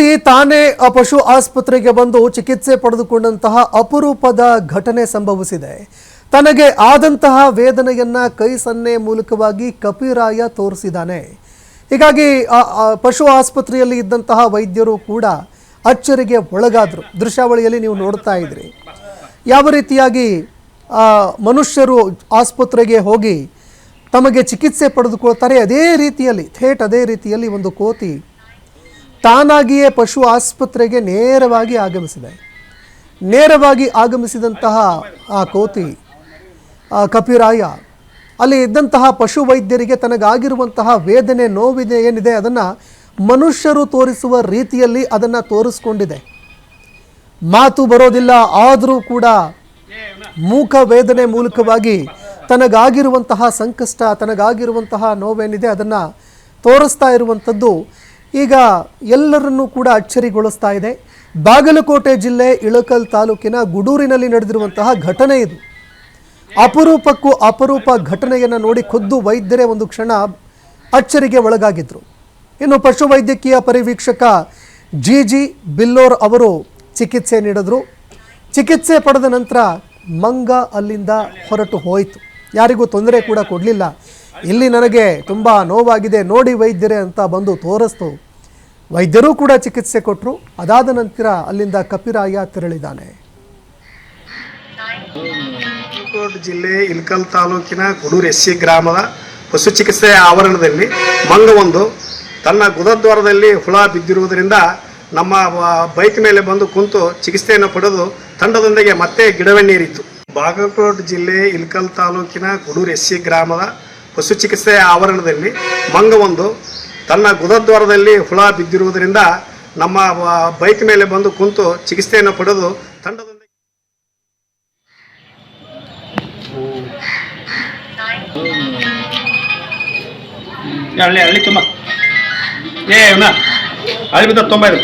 ಕೋತಿ ತಾನೇ ಪಶು ಆಸ್ಪತ್ರೆಗೆ ಬಂದು ಚಿಕಿತ್ಸೆ ಪಡೆದುಕೊಂಡಂತಹ ಅಪರೂಪದ ಘಟನೆ ಸಂಭವಿಸಿದೆ. ತನಗೆ ಆದಂತಹ ವೇದನೆಯನ್ನ ಕೈ ಸನ್ನೆ ಮೂಲಕವಾಗಿ ಕಪಿರಾಯ ತೋರಿಸಿದ್ದಾನೆ. ಹೀಗಾಗಿ ಪಶು ಆಸ್ಪತ್ರೆಯಲ್ಲಿ ಇದ್ದಂತಹ ವೈದ್ಯರು ಕೂಡ ಅಚ್ಚರಿಗೆ ಒಳಗಾದರು. ದೃಶ್ಯಾವಳಿಯಲ್ಲಿ ನೀವು ನೋಡ್ತಾ ಇದ್ರಿ. ಯಾವ ರೀತಿಯಾಗಿ ಮನುಷ್ಯರು ಆಸ್ಪತ್ರೆಗೆ ಹೋಗಿ ತಮಗೆ ಚಿಕಿತ್ಸೆ ಪಡೆದುಕೊಳ್ತಾರೆ, ಅದೇ ರೀತಿಯಲ್ಲಿ ಥೇಟ್, ಅದೇ ರೀತಿಯಲ್ಲಿ ಒಂದು ಕೋತಿ ತಾನಾಗಿಯೇ ಪಶು ಆಸ್ಪತ್ರೆಗೆ ನೇರವಾಗಿ ಆಗಮಿಸಿದೆ. ನೇರವಾಗಿ ಆಗಮಿಸಿದಂತಹ ಆ ಕೋತಿ, ಆ ಕಪಿರಾಯ, ಅಲ್ಲಿ ಇದ್ದಂತಹ ಪಶು ವೈದ್ಯರಿಗೆ ತನಗಾಗಿರುವಂತಹ ವೇದನೆ ನೋವಿದೆ ಏನಿದೆ ಅದನ್ನು ಮನುಷ್ಯರು ತೋರಿಸುವ ರೀತಿಯಲ್ಲಿ ಅದನ್ನು ತೋರಿಸ್ಕೊಂಡಿದೆ. ಮಾತು ಬರೋದಿಲ್ಲ, ಆದರೂ ಕೂಡ ಮೂಕ ವೇದನೆ ಮೂಲಕವಾಗಿ ತನಗಾಗಿರುವಂತಹ ಸಂಕಷ್ಟ, ತನಗಾಗಿರುವಂತಹ ನೋವೇನಿದೆ ಅದನ್ನು ತೋರಿಸ್ತಾ ಇರುವಂಥದ್ದು ಈಗ ಎಲ್ಲರನ್ನೂ ಕೂಡ ಅಚ್ಚರಿಗೊಳಿಸ್ತಾ ಇದೆ. ಬಾಗಲಕೋಟೆ ಜಿಲ್ಲೆ ಇಳಕಲ್ ತಾಲೂಕಿನ ಗುಡೂರಿನಲ್ಲಿ ನಡೆದಿರುವಂತಹ ಘಟನೆ ಇದು. ಅಪರೂಪಕ್ಕೂ ಅಪರೂಪ ಘಟನೆಯನ್ನು ನೋಡಿ ಖುದ್ದು ವೈದ್ಯರೇ ಒಂದು ಕ್ಷಣ ಅಚ್ಚರಿಗೆ ಒಳಗಾಗಿದ್ರು. ಇನ್ನು ಪಶುವೈದ್ಯಕೀಯ ಪರಿವೀಕ್ಷಕ ಜಿ ಜಿ ಬಿಲ್ಲೋರ್ ಅವರು ಚಿಕಿತ್ಸೆ ನೀಡಿದ್ರು. ಚಿಕಿತ್ಸೆ ಪಡೆದ ನಂತರ ಮಂಗ ಅಲ್ಲಿಂದ ಹೊರಟು ಹೋಯಿತು. ಯಾರಿಗೂ ತೊಂದರೆ ಕೂಡ ಕೊಡಲಿಲ್ಲ. ಇಲ್ಲಿ ನನಗೆ ತುಂಬ ನೋವಾಗಿದೆ, ನೋಡಿ ವೈದ್ಯರೇ ಅಂತ ಬಂದು ತೋರಿಸ್ತು. ವೈದ್ಯರು ಕೂಡ ಚಿಕಿತ್ಸೆ ಕೊಟ್ಟರು ಅದಾದ ನಂತರ ಅಲ್ಲಿಂದ ಕಪಿರಾಯ ತೆರಳಿದ್ದಾನೆ. ಕೋಟ್ ಜಿಲ್ಲೆ ಇಲ್ಕಲ್ ತಾಲೂಕಿನ ಗುಡೂರು ಎಸ್ಸಿ ಗ್ರಾಮದ ಪಶು ಚಿಕಿತ್ಸೆ ಆವರಣದಲ್ಲಿ ಮಂಗವೊಂದು ತನ್ನ ಗುದದ್ವಾರದಲ್ಲಿ ಹುಳ ಬಿದ್ದಿರುವುದರಿಂದ ನಮ್ಮ ಬೈಕ್ ಮೇಲೆ ಬಂದು ಕುಂತು ಚಿಕಿತ್ಸೆಯನ್ನು ಪಡೆದು ತಂಡದೊಂದಿಗೆ ಮತ್ತೆ ಗಿಡವೆಣ್ಣೀರಿತ್ತು ಬಾಗಲಕೋಟೆ ಜಿಲ್ಲೆ ಇಲ್ಕಲ್ ತಾಲೂಕಿನ ಗುಡೂರು ಎಸ್ಸಿ ಗ್ರಾಮದ ಪಶು ಚಿಕಿತ್ಸೆಯ ಆವರಣದಲ್ಲಿ ಮಂಗವೊಂದು ತನ್ನ ಗುದದ್ವಾರದಲ್ಲಿ ಹುಳ ಬಿದ್ದಿರುವುದರಿಂದ ನಮ್ಮ ಬೈಕ್ ಮೇಲೆ ಬಂದು ಕುಂತು ಚಿಕಿತ್ಸೆಯನ್ನು ಪಡೆದು ತಂಡದೊಂದಿಗೆ ಹಳ್ಳಿ ಹಳ್ಳಿ ತುಂಬ. ಏ ಅಣ್ಣ ಹಳ್ಳಿ ಬಿದ್ದ ತುಂಬ ಇದು.